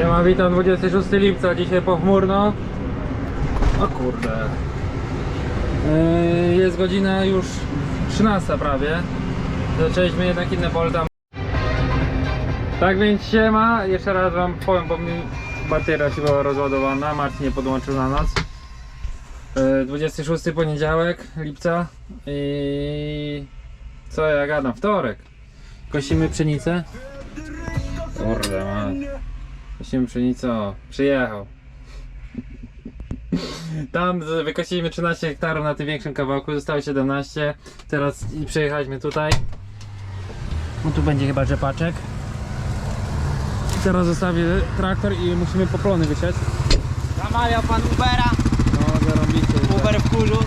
Siema, witam 26 lipca, dzisiaj pochmurno. O kurde. Yy, Jest godzina już 13 prawie. Zaczęliśmy jednak inne pole tam. Tak więc siema, jeszcze raz wam powiem, bo mi bateria się była rozładowana, Marcin nie podłączył na noc. Yy, 26 poniedziałek lipca i co ja gadam, wtorek. Kosimy pszenicę. Kurde, man. Kosimy pszenicę, o, przyjechał. Tam wykosiliśmy 13 hektarów na tym większym kawałku, zostało 17. Teraz i przejechaliśmy tutaj. No tu będzie chyba rzepaczek. I Teraz zostawię traktor i musimy poplony wysiać. Zamawiał pan Ubera, No, zarobicie. Uber w kurzu.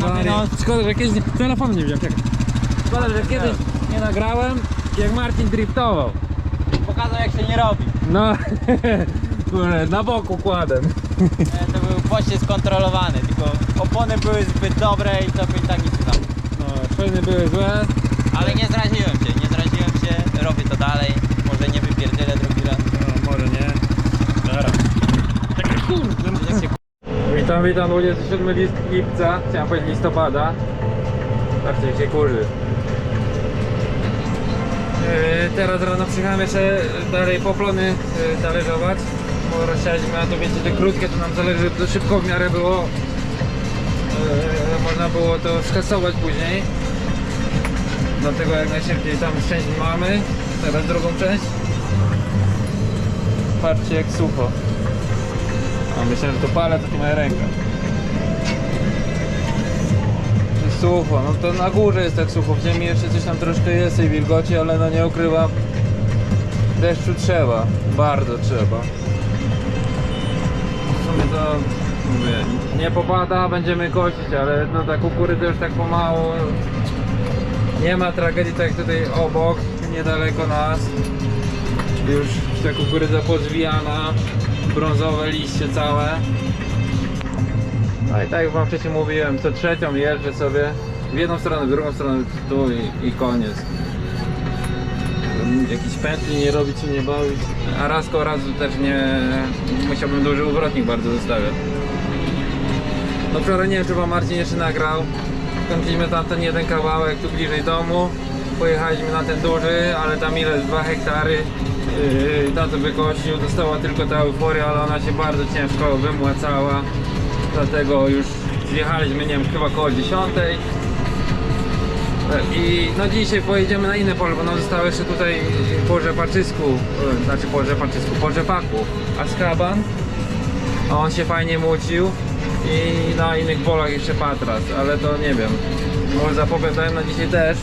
No, noc. szkoda, że kiedyś nie, telefonu nie wziąłem. Szkoda, że kiedyś nie nagrałem, jak Marcin driftował. Pokazał jak się nie robi. No, kurde, na boku kładem. To był poście skontrolowany, tylko opony były zbyt dobre i to i tak nic tam. No, szyny były złe. Ale nie zraziłem się, nie zraziłem się, robię to dalej. Może nie wypierdzielę drugi raz. No, może nie. Kurde. Się Witam, witam, 27 list lipca, chciałem powiedzieć listopada. Patrzcie, się kurzy. Teraz rano przyjechałem jeszcze dalej poplony yy, talerzować, bo rozsialiśmy, a to wiecie, krótkie to nam zależy, to szybko w miarę było, yy, można było to skasować później. Dlatego jak najszybciej tam część mamy, teraz drugą część. Patrzcie jak sucho. A myślałem, że to palę, to moja ręka. Sucho, no to na górze jest tak sucho, w ziemi jeszcze coś tam troszkę jest tej wilgoci, ale no nie ukrywam. Deszczu trzeba, bardzo trzeba. W sumie to mówię, nie popada, będziemy kosić, ale no ta kukurydza już tak pomału nie ma tragedii tak tutaj obok, niedaleko nas. Już ta kukurydza pozwijana, brązowe liście całe. I tak jak wam wcześniej mówiłem, co trzecią jeżdżę sobie w jedną stronę, w drugą stronę, tu i, i koniec. Jakiś pętli nie robić i nie bawić. A raz ko razu też nie musiałbym duży uwrotnik bardzo zostawiać. No wczoraj nie wiem czy wam Marcin jeszcze nagrał. Kończyliśmy tam ten jeden kawałek tu bliżej domu. Pojechaliśmy na ten duży, ale tam ile? 2 hektary. Yy, tato wykosił, dostała tylko ta euforia, ale ona się bardzo ciężko wymłacała. Dlatego już zjechaliśmy, nie wiem, chyba koło 10. I no dzisiaj pojedziemy na inne pole, bo nam zostało jeszcze tutaj po rzepaczysku, yy, znaczy po rzepaczysku, po rzepaku Askaban. A on się fajnie mucił i na innych polach jeszcze patras, ale to nie wiem. Może zapowiadałem na dzisiaj też.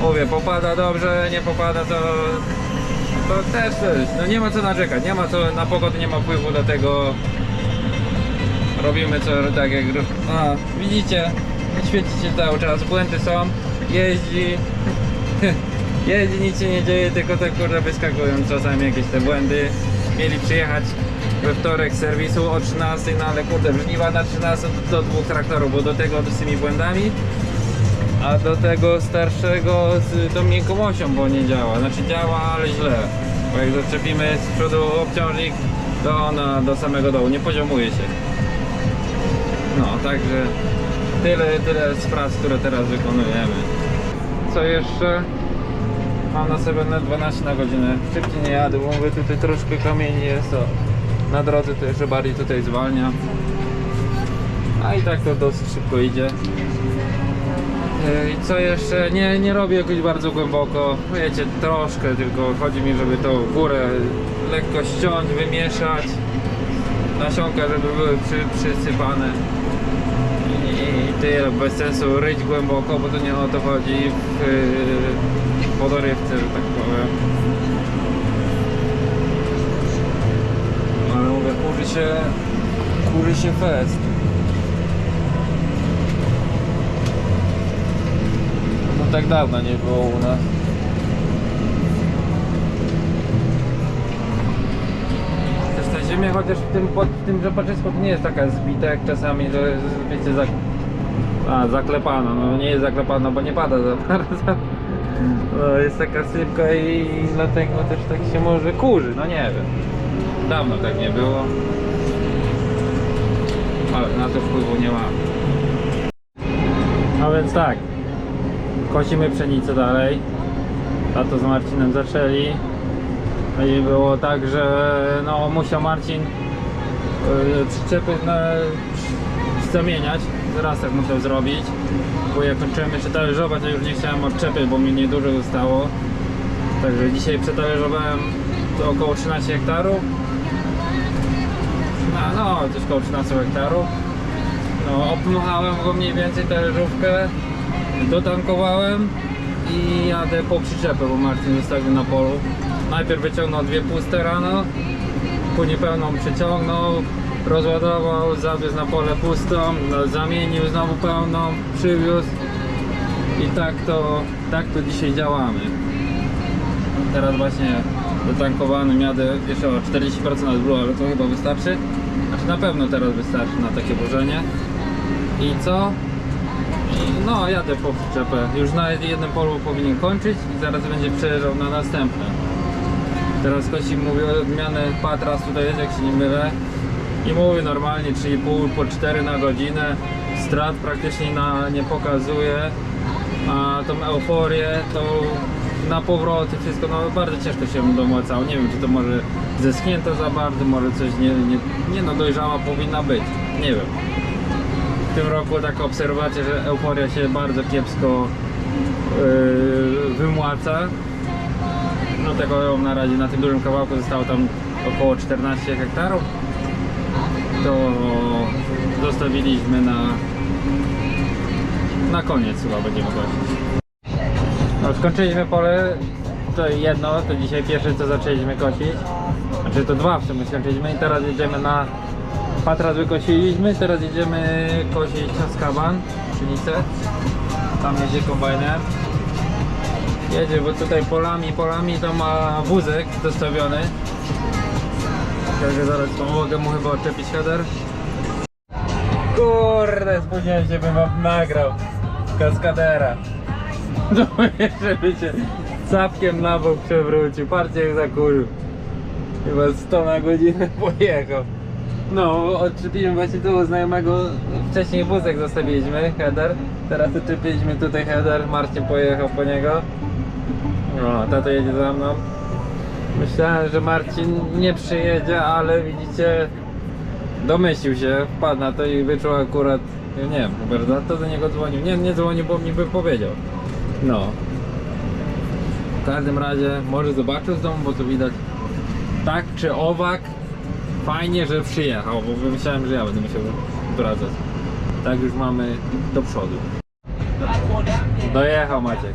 Mówię, popada dobrze, nie popada to, to też. No nie ma co narzekać, nie ma co, na pogodę nie ma wpływu, dlatego robimy co tak jak... A, widzicie, świeci się cały czas, błędy są, jeździ, jeździ, nic się nie dzieje, tylko tak kurde wyskakują czasami jakieś te błędy. Mieli przyjechać we wtorek serwisu o 13, no ale kurde, żniwa na 13 do, do dwóch traktorów, bo do tego z tymi błędami, a do tego starszego z tą miękką osią, bo nie działa. Znaczy działa, ale źle. Bo jak zaczepimy z przodu obciążnik, to ona do samego dołu nie poziomuje się. No, także tyle, tyle z prac, które teraz wykonujemy. Co jeszcze? Mam na sobie na 12 na godzinę. Szybciej nie jadę, bo mówię tutaj troszkę kamieni jest, to na drodze to jeszcze bardziej tutaj zwalnia. A i tak to dosyć szybko idzie. Yy, I co jeszcze? Nie, nie robię jakoś bardzo głęboko. Wiecie, troszkę, tylko chodzi mi, żeby tą górę lekko ściąć, wymieszać. Nasionka, żeby były przy, przysypane. Tyle, bez sensu ryć głęboko, bo to nie o to chodzi w yy, wodorywce, że tak powiem. Ale mówię, kurzy się, kurzy się fest. No tak dawno nie było u nas. Ziemia chociaż w tym, pod, w tym rzepaczysku nie jest taka zbita jak czasami, jest, wiecie, zak... A, zaklepana, no nie jest zaklepana, bo nie pada za bardzo. No, jest taka sypka i dlatego też tak się może kurzy, no nie wiem. Dawno tak nie było. Ale na to wpływu nie mam. A więc tak, kosimy pszenicę dalej. Tato z Marcinem zaczęli. I było tak, że no musiał Marcin yy, przyczepy na, zamieniać. Zaraz tak musiał zrobić. Bo jak kończyłem jeszcze talerzować, to już nie chciałem odczepiać, bo mi niedużo zostało. Także dzisiaj przetalerzowałem to około 13 hektarów. No, no coś około 13 hektarów. No, go mniej więcej talerzówkę, dotankowałem i jadę po przyczepę, bo Marcin zostawił na polu. Najpierw wyciągnął dwie puste rano, później pełną przeciągnął, rozładował, zawiózł na pole pustą, no, zamienił znowu pełną, przywiózł i tak to, tak to dzisiaj działamy. Teraz właśnie dotankowany jadę jeszcze o 40% od Blue, ale to chyba wystarczy. Znaczy na pewno teraz wystarczy na takie wożenie. I co? No jadę po przyczepę. Już na jednym polu powinien kończyć i zaraz będzie przejeżdżał na następne. Teraz Kosi mówi o odmianę Patras tutaj jest, jak się nie mylę. I mówi normalnie 3,5 po 4 na godzinę. Strat praktycznie na, nie pokazuje. A tą euforię to na powroty wszystko, no bardzo ciężko się domocało. Nie wiem czy to może zeschnięto za bardzo, może coś nie, nie, nie no dojrzała powinna być. Nie wiem. W tym roku taka obserwacja, że euforia się bardzo kiepsko yy, wymłaca. No tego ją na razie na tym dużym kawałku zostało tam około 14 hektarów. To zostawiliśmy na na koniec chyba będziemy kosić. No skończyliśmy pole, to jedno, to dzisiaj pierwsze co zaczęliśmy kosić. Znaczy to dwa w sumie skończyliśmy i teraz jedziemy na Patras wykosiliśmy, teraz jedziemy kosić Saskaban, pszenicę. Tam jedzie kombajner. Jedzie, bo tutaj polami, polami to ma wózek dostawiony. Także zaraz pomogę mu chyba odczepić header. Kurde, spóźniłem się, bym wam nagrał kaskadera. No żeby się capkiem na bok przewrócił. Patrzcie jak zakurzył. Chyba 100 na godzinę pojechał. No, odczepiłem właśnie tu znajomego, wcześniej wózek zostawiliśmy, header. Teraz odczepiliśmy tutaj header, Marcin pojechał po niego. No, tato jedzie za mną. Myślałem, że Marcin nie przyjedzie, ale widzicie, domyślił się, wpadł na to i wyczuł akurat, nie wiem, Huberta, to do niego dzwonił. Nie, nie dzwonił, bo mi by powiedział. No. W każdym razie, może zobaczył z domu, bo tu widać tak czy owak. Fajnie, że przyjechał, bo myślałem, że ja będę musiał wracać. Tak już mamy do przodu. Dojechał Maciek.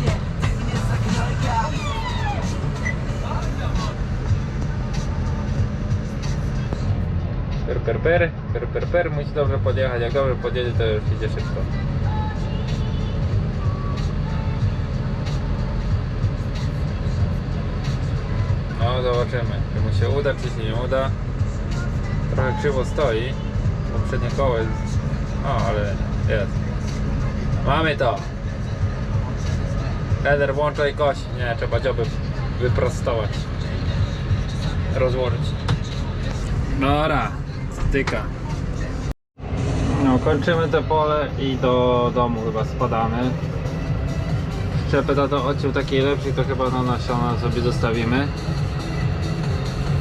Per, per, per, per, per, per, musi dobrze podjechać, jak dobrze podjedzie to już idzie szybko. No zobaczymy, czy mu się uda, czy się nie uda. Trochę krzywo stoi, bo przednie koło jest... O, ale jest. Mamy to! Header włącza i kosi. Nie, trzeba dzioby wyprostować. Rozłożyć. Dobra, No, kończymy te pole i do domu chyba spadamy. Szczepę to odciął takiej lepszej, to chyba na nasiona sobie zostawimy.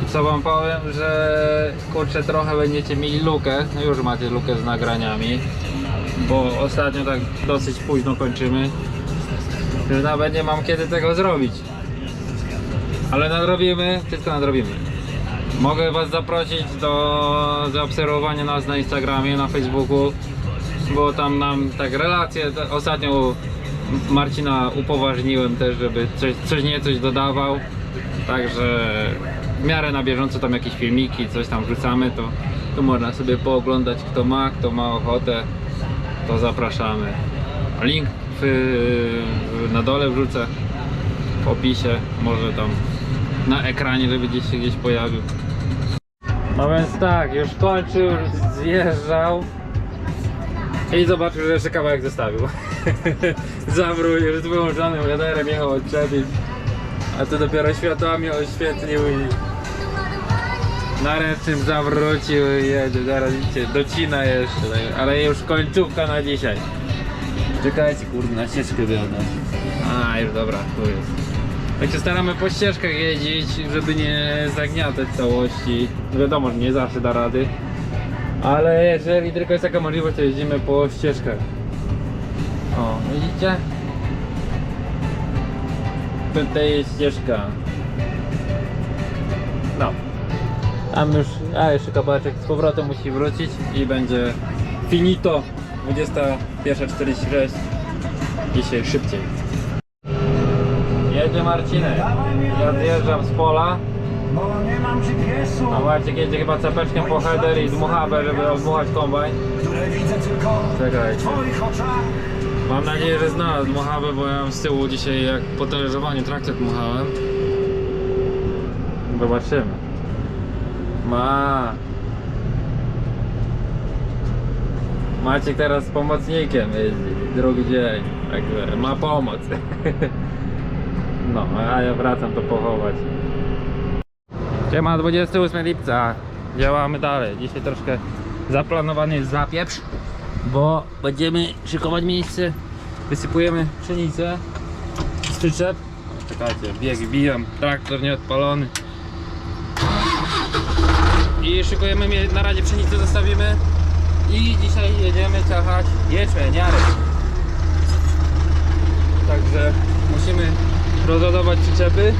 I co wam powiem, że kurczę trochę będziecie mieli lukę, no już macie lukę z nagraniami, bo ostatnio tak dosyć późno kończymy. Już nawet nie mam kiedy tego zrobić. Ale nadrobimy, wszystko nadrobimy. Mogę Was zaprosić do zaobserwowania nas na Instagramie, na Facebooku, bo tam nam tak relacje, ostatnio Marcina upoważniłem też, żeby coś, coś nie coś dodawał, także w miarę na bieżąco tam jakieś filmiki, coś tam wrzucamy, to, to można sobie pooglądać kto ma, kto ma ochotę, to zapraszamy. Link w, w, na dole wrzucę w opisie, może tam na ekranie, żeby gdzieś się gdzieś pojawił. No więc tak, już kończył, już zjeżdżał i zobaczył, że jeszcze kawałek zostawił. Zawrócił, już z wyłączonym radarem jechał odczepić, a to dopiero światłami oświetlił i naręcznym zawrócił i jedzie, zaraz widzicie, docina jeszcze, ale już końcówka na dzisiaj. Czekajcie, kurde, na ścieżkę wyjadę. A, już dobra, tu jest. Tak się staramy po ścieżkach jeździć, żeby nie zagniatać całości. Wiadomo, że nie zawsze da rady. Ale jeżeli tylko jest taka możliwość, to jeździmy po ścieżkach. O, widzicie? Tutaj jest ścieżka. No. Tam już, a jeszcze kawałeczek z powrotem musi wrócić i będzie finito. 21.46. Dzisiaj szybciej. Jedzie Marcinek. Ja zjeżdżam z pola, a Marcin jedzie chyba cepeczkiem po header i dmuchawę, żeby odmuchać kombajn. które widzę tylko Czekaj. w twoich oczach. Mam nadzieję, że znalazł dmuchawę, bo ja z tyłu dzisiaj jak po talerzowanie traktor dmuchałem. Zobaczymy. Ma. Maciek teraz z pomocnikiem jeździ, drugi dzień, także ma pomoc. No, a ja wracam to pochować. Siema, 28 lipca. Działamy dalej. Dzisiaj troszkę zaplanowany jest zapieprz, bo będziemy szykować miejsce. Wysypujemy pszenicę z przyczep. Czekajcie, bieg bijam, traktor nieodpalony. I szykujemy, na razie pszenicę zostawimy. I dzisiaj jedziemy ciachać jeczmeniarek. Także musimy rozładować przyczepy.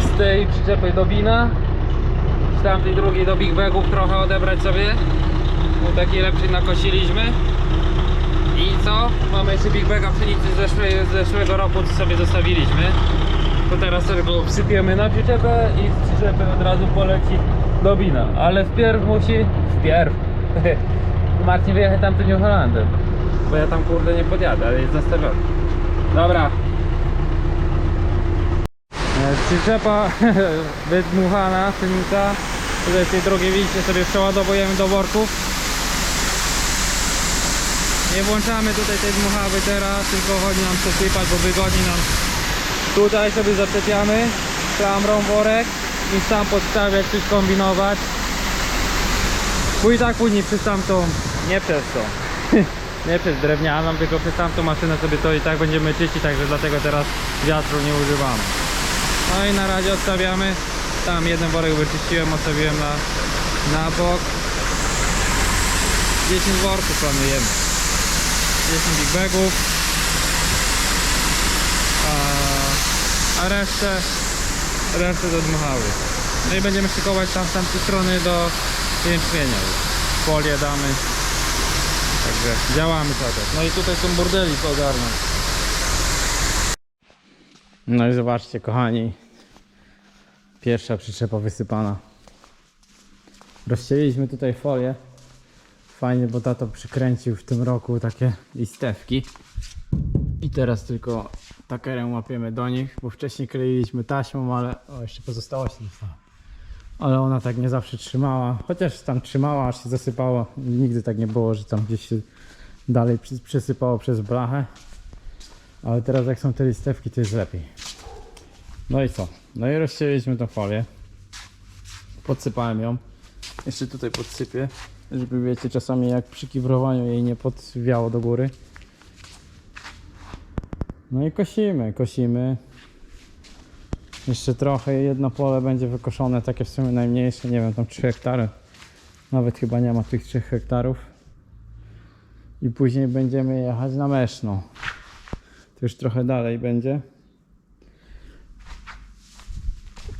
Z tej przyczepy do wina. Z tamtej drugiej do big bagów trochę odebrać sobie. Bo takiej lepszej nakosiliśmy. I co? Mamy jeszcze big baga pszenicy z zeszłej, z zeszłego roku, co sobie zostawiliśmy. To teraz sobie go wsypiemy na przyczepę i z przyczepy od razu poleci do wina. Ale wpierw musi... Wpierw! Marcin wyjechać tam New Hollandem. Bo ja tam kurde nie podjadę, ale jest zastawiony. Dobra. Przyczepa wydmuchana, pszenica. Tutaj z tej drogi widzicie sobie przeładowujemy do worków. Nie włączamy tutaj tej dmuchawy teraz, tylko chodzi nam przesypać, bo wygodzi nam. Tutaj sobie zaczepiamy klamrą worek i sam podstawiać, coś kombinować. Bo i tak później przez tamtą, nie przez to, nie przez drewnianą, tylko przez tamtą maszynę sobie to i tak będziemy czyścić, także dlatego teraz wiatru nie używamy. No i na razie odstawiamy. Tam jeden worek wyczyściłem, odstawiłem na, na bok. 10 worków planujemy. 10 big bagów. A, a resztę, resztę do dmuchały. No i będziemy szykować tam z tamtej strony do jęczmienia. Folię damy. Także działamy cały czas. No i tutaj są bordelik ogarnąć. No i zobaczcie kochani. Pierwsza przyczepa wysypana. Rozcięliśmy tutaj folię. Fajnie, bo tato przykręcił w tym roku takie listewki. I teraz tylko takerem łapiemy do nich, bo wcześniej kleiliśmy taśmą, ale o, jeszcze pozostałości została. Ale ona tak nie zawsze trzymała, chociaż tam trzymała, aż się zasypało. Nigdy tak nie było, że tam gdzieś się dalej przesypało przez blachę. Ale teraz jak są te listewki, to jest lepiej. No i co? No i rozcięliśmy tą folię. Podsypałem ją. Jeszcze tutaj podsypię, żeby wiecie, czasami jak przy kibrowaniu jej nie podwiało do góry. No i kosimy, kosimy. Jeszcze trochę, jedno pole będzie wykoszone, takie w sumie najmniejsze, nie wiem, tam 3 hektary. Nawet chyba nie ma tych 3 hektarów. I później będziemy jechać na Meszno. To już trochę dalej będzie.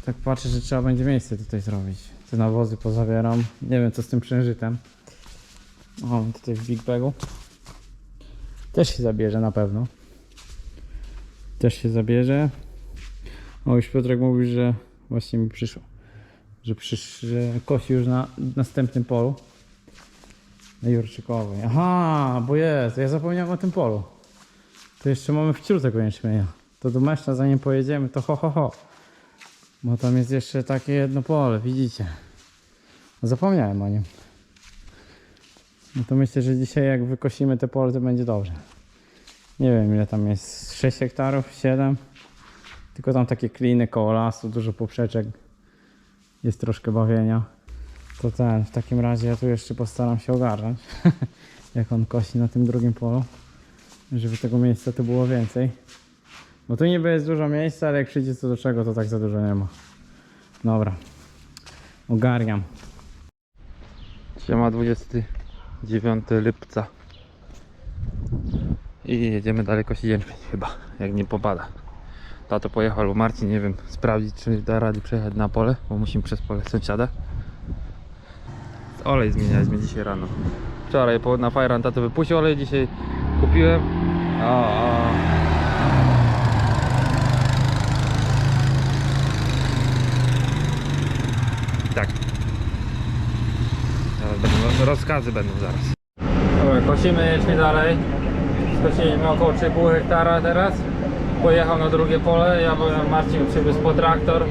Tak patrzę, że trzeba będzie miejsce tutaj zrobić. Te nawozy pozabieram. Nie wiem co z tym przężytem. O, tutaj w Big Bagu. Też się zabierze na pewno. Też się zabierze. O, już Piotrek mówił, że właśnie mi przyszło. Że, przysz, że kosi już na następnym polu. Na Jurczykowej. Aha, bo jest. Ja zapomniałem o tym polu. To jeszcze mamy wciór tego jęczmienia. To do Meszcza zanim pojedziemy, to ho ho ho. Bo tam jest jeszcze takie jedno pole, widzicie. Zapomniałem o nim. No to myślę, że dzisiaj jak wykosimy te pole, to będzie dobrze. Nie wiem ile tam jest, 6 hektarów, 7. Tylko tam takie kliny koło lasu, dużo poprzeczek. Jest troszkę bawienia. To ten, w takim razie ja tu jeszcze postaram się ogarnąć. jak on kosi na tym drugim polu. Żeby tego miejsca tu było więcej. Bo tu niby jest dużo miejsca, ale jak przyjdzie co do czego, to tak za dużo nie ma. Dobra. Ogarniam. Siema 29 lipca. I jedziemy dalej kosić jęczmień chyba, jak nie popada. Tato pojechał, albo Marcin, nie wiem, sprawdzić czy da radę przejechać na pole, bo musimy przez pole sąsiada. Olej zmienialiśmy dzisiaj rano. Wczoraj na Fajran tato wypuścił olej, dzisiaj kupiłem. O, o. Tak. Rozkazy będą zaraz. Dobra, kosimy dalej. Skosiliśmy około 3,5 hektara teraz. Pojechał na drugie pole, ja Marcin przywiózł po traktor.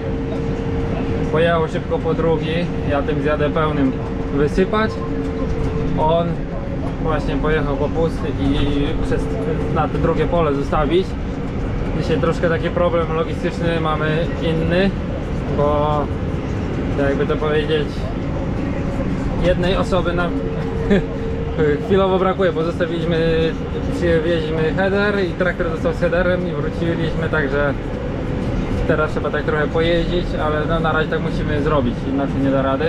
Pojechał szybko po drugi, ja tym zjadę pełnym wysypać. On właśnie pojechał po pusty i przez, na to drugie pole zostawić. Dzisiaj troszkę taki problem logistyczny mamy inny, bo jakby to powiedzieć jednej osoby nam chwilowo brakuje, bo zostawiliśmy, przywieźliśmy header i traktor został z headerem i wróciliśmy, także teraz trzeba tak trochę pojeździć, ale no, na razie tak musimy zrobić, inaczej nie da rady.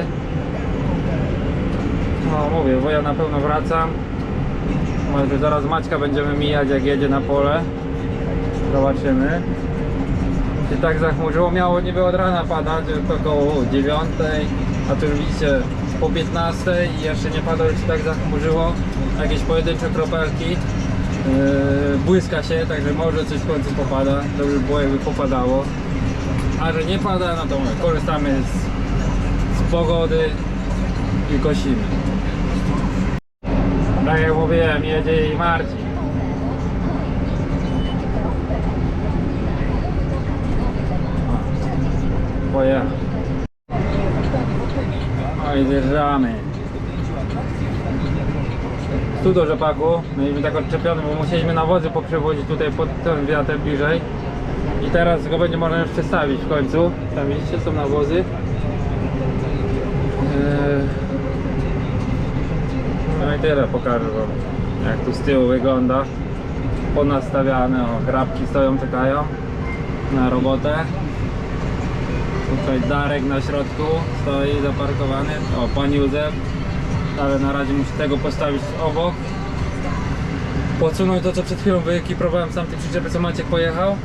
No mówię, bo ja na pewno wracam. Może zaraz Maćka będziemy mijać jak jedzie na pole. Zobaczymy. Się tak zachmurzyło, miało niby od rana padać, około 9, a tu widzicie po 15 i jeszcze nie pada, już tak zachmurzyło. Jakieś pojedyncze kropelki. Yy, błyska się, także może coś w końcu popada. To by było jakby popadało. A że nie pada, no to korzystamy z, z pogody i kosimy. Tak jak mówiłem, jedzie i Marcin. No i zjeżdżamy. Tu do rzepaku, mieliśmy tak odczepiony, bo musieliśmy nawozy poprzewozić tutaj pod ten wiatr bliżej. I teraz go będzie można już przestawić w końcu. Tam widzicie, są nawozy. Eee, No i tyle pokażę wam, jak tu z tyłu wygląda. Ponastawiane, o, grabki stoją, czekają na robotę. Tutaj Darek na środku stoi zaparkowany. O, pan Józef. Ale na razie muszę tego postawić obok. Podsunąć to, co przed chwilą wyekiprowałem z tamtej przyczepy, co Maciek pojechał.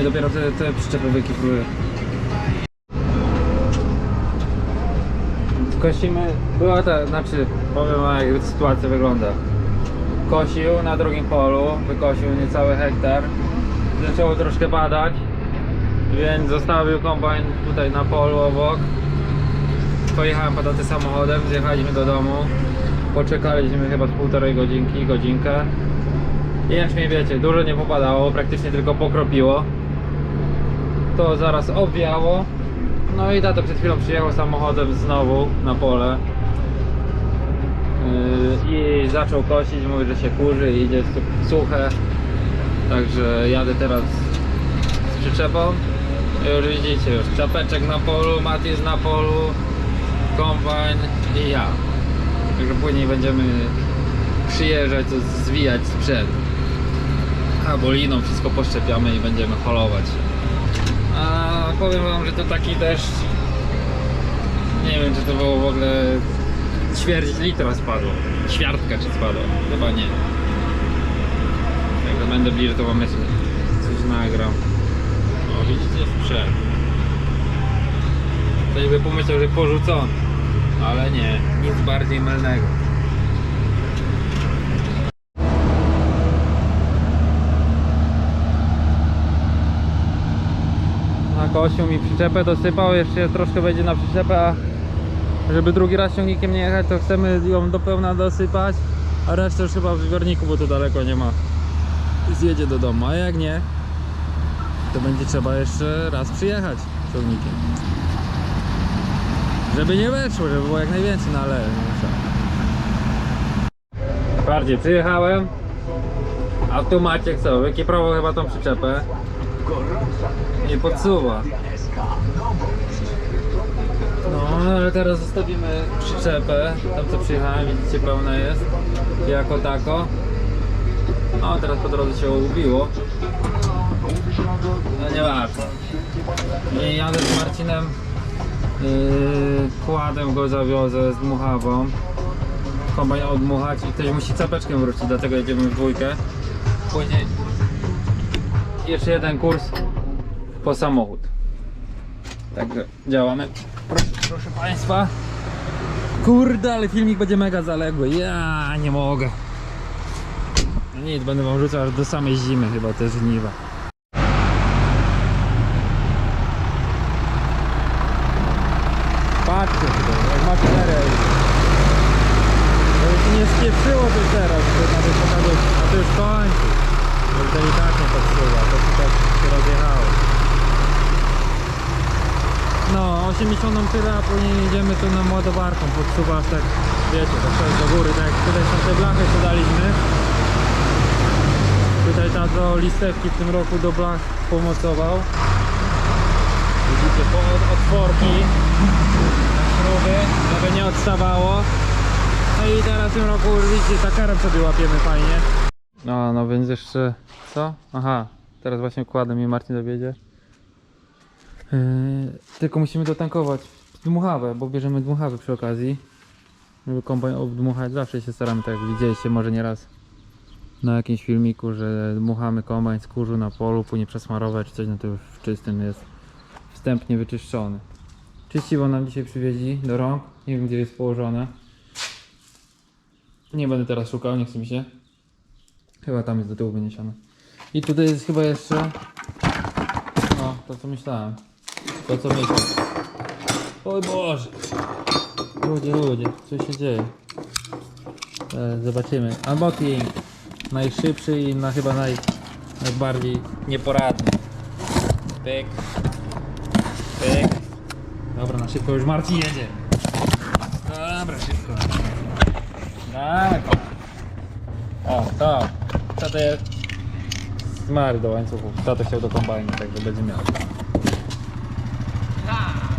I dopiero te, te przyczepy wyekipruję. Kosimy, była ta, znaczy powiem jak sytuacja wygląda. Kosił na drugim polu, wykosił niecały hektar. Zaczęło troszkę padać, więc zostawił kombajn tutaj na polu obok. Pojechałem po datę samochodem, zjechaliśmy do domu. Poczekaliśmy chyba z półtorej godzinki, godzinkę. Jęczmień wiecie, dużo nie popadało, praktycznie tylko pokropiło. To zaraz obwiało. No i tato przed chwilą przyjechał samochodem znowu na pole. Yy, I zaczął kosić, mówi, że się kurzy i idzie su- suche. Także jadę teraz z przyczepą. Już widzicie, już czapeczek na polu, Matis na polu, kombajn i ja. Także później będziemy przyjeżdżać, zwijać sprzęt. Albo liną wszystko poszczepiamy i będziemy holować. A powiem wam, że to taki deszcz. Nie wiem, czy to było w ogóle ćwierć litra spadło. Ćwiartka czy spadło? Chyba nie. będę bliżej, to wam coś nagram. O, widzicie, sprzęt. Ktoś by pomyślał, że porzucony. Ale nie, nic bardziej mylnego. Nakosił mi przyczepę, dosypał, jeszcze troszkę będzie na przyczepę, a żeby drugi raz ciągnikiem nie jechać, to chcemy ją do pełna dosypać, a resztę już chyba w zbiorniku, bo tu daleko nie ma. Zjedzie do domu, a jak nie, to będzie trzeba jeszcze raz przyjechać ciągnikiem. Żeby nie weszło, żeby było jak najwięcej, no ale no. Bardziej przyjechałem, a tu Maciek co, wykieprował chyba tą przyczepę i podsuwa. No, ale teraz zostawimy przyczepę, tam co przyjechałem, widzicie pełna jest, jako tako. No, teraz po drodze się ubiło. No nieważne. I jadę z Marcinem, yy, kładem go zawiozę z dmuchawą. Kombajn odmuchać i ktoś musi capeczkę wrócić, dlatego jedziemy w dwójkę. Później jeszcze jeden kurs po samochód. Także działamy. Proszę, proszę Państwa. Kurde, ale filmik będzie mega zaległy. Ja nie mogę. No Nic, będę wam rzucał aż do samej zimy chyba te żniwa. Patrzcie tutaj, jak makinerę. To się nie spieprzyło to teraz, to nawet pokazać, a to już kończy. Już delikatnie podsuwa, to się tak się rozjechało. No, 80 tyle, a później jedziemy tu na ładowarką, podsuwasz tak, wiecie, tak do góry, tak tutaj są te blachy, co daliśmy. Tutaj tato listewki w tym roku do blach pomocował. Widzicie, po otworki na śruby, żeby nie odstawało. No i teraz w tym roku widzicie, takarem sobie łapiemy fajnie. No, no więc jeszcze, co? Aha, teraz właśnie kładem i Marcin dowiedzie. Yy, tylko musimy dotankować dmuchawę, bo bierzemy dmuchawę przy okazji. Żeby kombajn obdmuchać, zawsze się staramy, tak jak widzieliście może nieraz na jakimś filmiku, że dmuchamy kombajn z kurzu na polu, później przesmarować czy coś, no to już w czystym jest wstępnie wyczyszczony. Czyściwo nam dzisiaj przywieźli do rąk, nie wiem gdzie jest położone. Nie będę teraz szukał, nie chce mi się. Chyba tam jest do tyłu wyniesione. I tutaj jest chyba jeszcze... No, to co myślałem. To co myślę. Oj Boże. Ludzie, ludzie, co się dzieje? E, zobaczymy. Unboxing. Najszybszy i na chyba naj, najbardziej nieporadny. Pyk. Pyk. Dobra, na szybko już Marcin jedzie. Dobra, szybko. Tak. O, to. Co to jest? Smary do łańcuchów. Tato chciał do kombajnu, także będzie miał.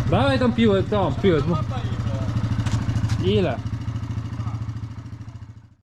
Dawaj tą piłę, tą piłę. Ile?